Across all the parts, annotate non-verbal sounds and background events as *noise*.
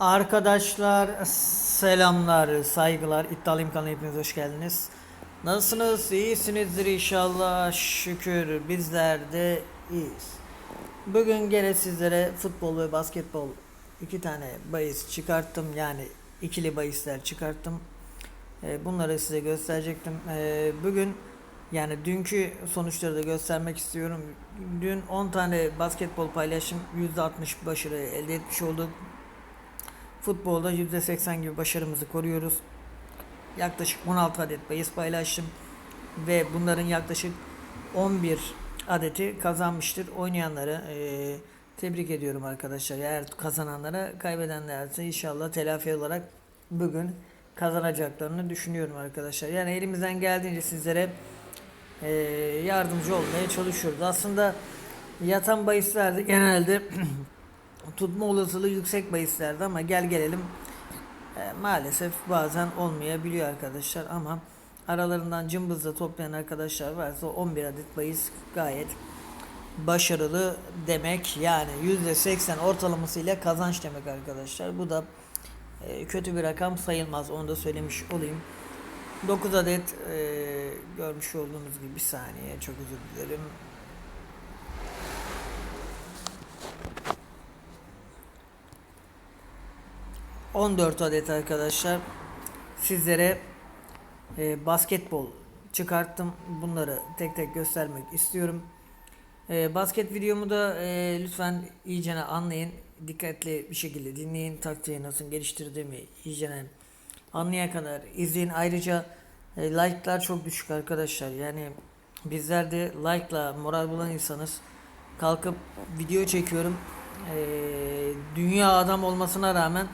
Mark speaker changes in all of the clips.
Speaker 1: Arkadaşlar selamlar, saygılar. İddialıyım kanalına hepiniz hoş geldiniz. Nasılsınız? İyisinizdir inşallah. Şükür bizler de iyiyiz. Bugün gene sizlere futbol ve basketbol iki tane bahis çıkarttım. Yani ikili bahisler çıkarttım. Ee, Bunları size gösterecektim. Ee, Bugün yani dünkü sonuçları da göstermek istiyorum. Dün 10 tane basketbol paylaşım %60 başarı elde etmiş olduk. Futbolda %80 gibi başarımızı koruyoruz. Yaklaşık 16 adet bahis paylaştım. Ve bunların yaklaşık 11 adeti kazanmıştır. Oynayanları eee, tebrik ediyorum arkadaşlar. Eğer kazananlara kaybedenlerse inşallah telafi olarak bugün kazanacaklarını düşünüyorum arkadaşlar. Yani elimizden geldiğince sizlere eee, yardımcı olmaya çalışıyoruz. Aslında yatan bahislerde genelde *clears throat* tutma olasılığı yüksek bahislerde ama gel gelelim. E, maalesef bazen olmayabiliyor arkadaşlar ama aralarından cımbızla toplayan arkadaşlar varsa 11 adet bahis gayet başarılı demek. Yani %80 ortalamasıyla kazanç demek arkadaşlar. Bu da e, kötü bir rakam sayılmaz. Onu da söylemiş olayım. 9 adet e, görmüş olduğunuz gibi bir saniye. Çok özür dilerim 14 adet arkadaşlar sizlere e, basketbol çıkarttım. Bunları tek tek göstermek istiyorum. E, basket videomu da e, lütfen iyicene anlayın. Dikkatli bir şekilde dinleyin. Taktiği nasıl geliştirdiğimi iyicene anlaya kadar izleyin. Ayrıca e, like'lar çok düşük arkadaşlar. Yani bizler de like'la moral bulan insanız. Kalkıp video çekiyorum. E, dünya adam olmasına rağmen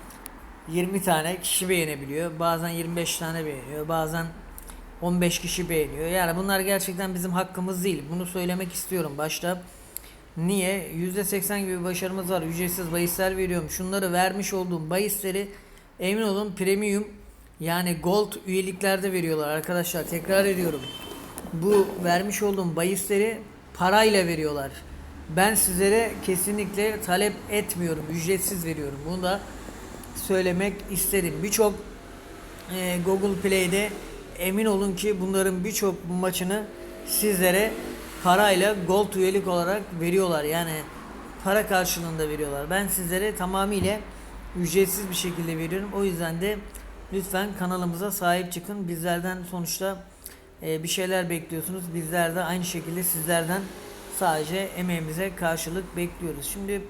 Speaker 1: 20 tane kişi beğenebiliyor. Bazen 25 tane beğeniyor. Bazen 15 kişi beğeniyor. Yani bunlar gerçekten bizim hakkımız değil. Bunu söylemek istiyorum başta. Niye? %80 gibi başarımız var. Ücretsiz bahisler veriyorum. Şunları vermiş olduğum bahisleri emin olun premium yani gold üyeliklerde veriyorlar arkadaşlar. Tekrar ediyorum. Bu vermiş olduğum bahisleri parayla veriyorlar. Ben sizlere kesinlikle talep etmiyorum. Ücretsiz veriyorum. Bunu da söylemek isterim. Birçok e, Google Play'de emin olun ki bunların birçok maçını sizlere parayla gold üyelik olarak veriyorlar. Yani para karşılığında veriyorlar. Ben sizlere tamamıyla ücretsiz bir şekilde veriyorum. O yüzden de lütfen kanalımıza sahip çıkın. Bizlerden sonuçta e, bir şeyler bekliyorsunuz. Bizler de aynı şekilde sizlerden sadece emeğimize karşılık bekliyoruz. Şimdi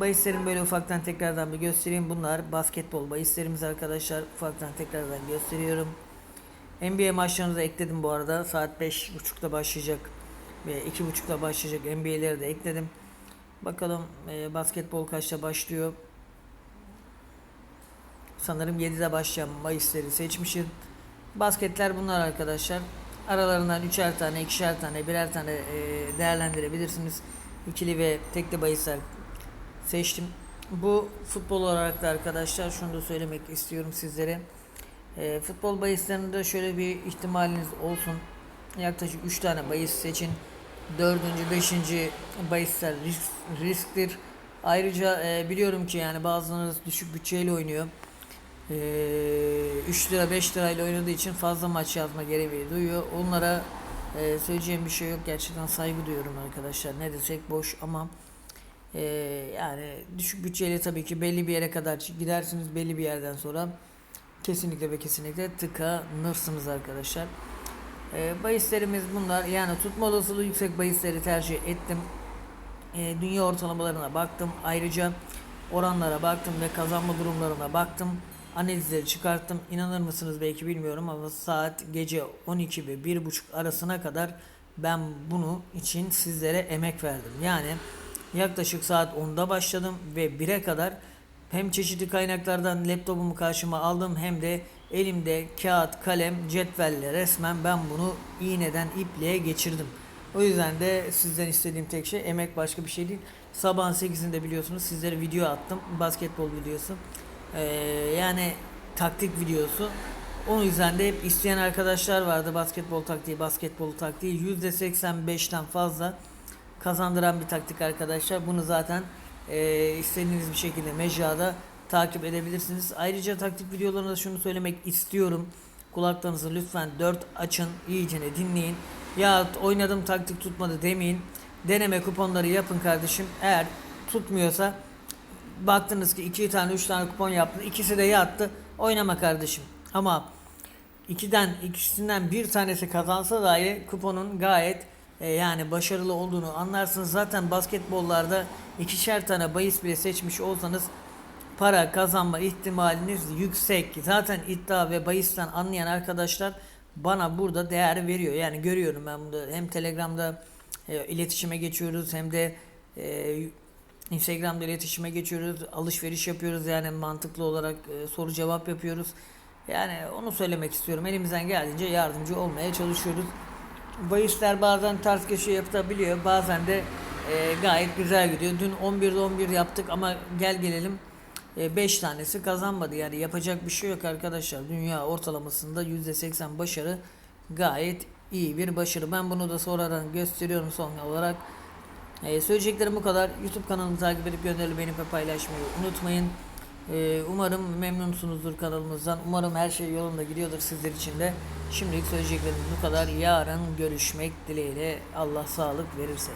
Speaker 1: Bahislerimi böyle ufaktan tekrardan bir göstereyim. Bunlar basketbol bahislerimiz arkadaşlar. Ufaktan tekrardan gösteriyorum. NBA maçlarını da ekledim bu arada. Saat 5.30'da başlayacak ve 2.30'da başlayacak NBA'leri de ekledim. Bakalım e, basketbol kaçta başlıyor. Sanırım 7'de başlayan bahisleri seçmişim. Basketler bunlar arkadaşlar. Aralarından üçer tane, ikişer tane, birer tane e, değerlendirebilirsiniz. İkili ve tekli bahisler seçtim. Bu futbol olarak da arkadaşlar şunu da söylemek istiyorum sizlere. E, futbol bahislerinde şöyle bir ihtimaliniz olsun. Yaklaşık 3 tane bahis seçin. 4. 5. bahisler risk, risktir. Ayrıca e, biliyorum ki yani bazılarınız düşük bütçeyle oynuyor. E, 3 lira 5 lirayla oynadığı için fazla maç yazma gereği duyuyor. Onlara e, söyleyeceğim bir şey yok. Gerçekten saygı duyuyorum arkadaşlar. Ne desek boş ama ee, yani düşük bütçeyle tabii ki belli bir yere kadar gidersiniz belli bir yerden sonra kesinlikle ve kesinlikle tıkanırsınız arkadaşlar. Ee, bahislerimiz bunlar yani tutma olasılığı yüksek bahisleri tercih ettim. Ee, dünya ortalamalarına baktım ayrıca oranlara baktım ve kazanma durumlarına baktım. Analizleri çıkarttım. İnanır mısınız belki bilmiyorum ama saat gece 12 ve 1.30 arasına kadar ben bunu için sizlere emek verdim. Yani Yaklaşık saat 10'da başladım ve 1'e kadar hem çeşitli kaynaklardan laptopumu karşıma aldım hem de elimde kağıt, kalem, cetvelle resmen ben bunu iğneden ipliğe geçirdim. O yüzden de sizden istediğim tek şey emek başka bir şey değil. Sabahın 8'inde biliyorsunuz sizlere video attım. Basketbol videosu. Ee, yani taktik videosu. O yüzden de hep isteyen arkadaşlar vardı basketbol taktiği, basketbol taktiği. %85'ten fazla kazandıran bir taktik arkadaşlar. Bunu zaten e, istediğiniz bir şekilde mecrada takip edebilirsiniz. Ayrıca taktik videolarında şunu söylemek istiyorum. Kulaklarınızı lütfen dört açın, iyicene dinleyin. Ya oynadım taktik tutmadı demeyin. Deneme kuponları yapın kardeşim. Eğer tutmuyorsa baktınız ki iki tane üç tane kupon yaptı. ikisi de yattı. Oynama kardeşim. Ama ikiden ikisinden bir tanesi kazansa dahi kuponun gayet e, yani başarılı olduğunu anlarsınız. Zaten basketbollarda ikişer tane bahis bile seçmiş olsanız para kazanma ihtimaliniz yüksek. Zaten iddia ve bahisten anlayan arkadaşlar bana burada değer veriyor. Yani görüyorum ben bunu hem Telegram'da e, iletişime geçiyoruz hem de e, Instagram'da iletişime geçiyoruz. Alışveriş yapıyoruz yani mantıklı olarak e, soru cevap yapıyoruz. Yani onu söylemek istiyorum. Elimizden geldiğince yardımcı olmaya çalışıyoruz. Bahisler bazen ters köşe yapabiliyor. Bazen de e, gayet güzel gidiyor. Dün 11'de 11 yaptık ama gel gelelim 5 tanesi kazanmadı. Yani yapacak bir şey yok arkadaşlar. Dünya ortalamasında %80 başarı gayet iyi bir başarı. Ben bunu da sonradan gösteriyorum son olarak. Ee, söyleyeceklerim bu kadar. YouTube kanalımı takip edip gönderili beğenip ve paylaşmayı unutmayın. Ee, umarım memnunsunuzdur kanalımızdan. Umarım her şey yolunda gidiyordur sizler için de. Şimdilik söyleyeceklerim bu kadar. Yarın görüşmek dileğiyle. Allah sağlık verirse.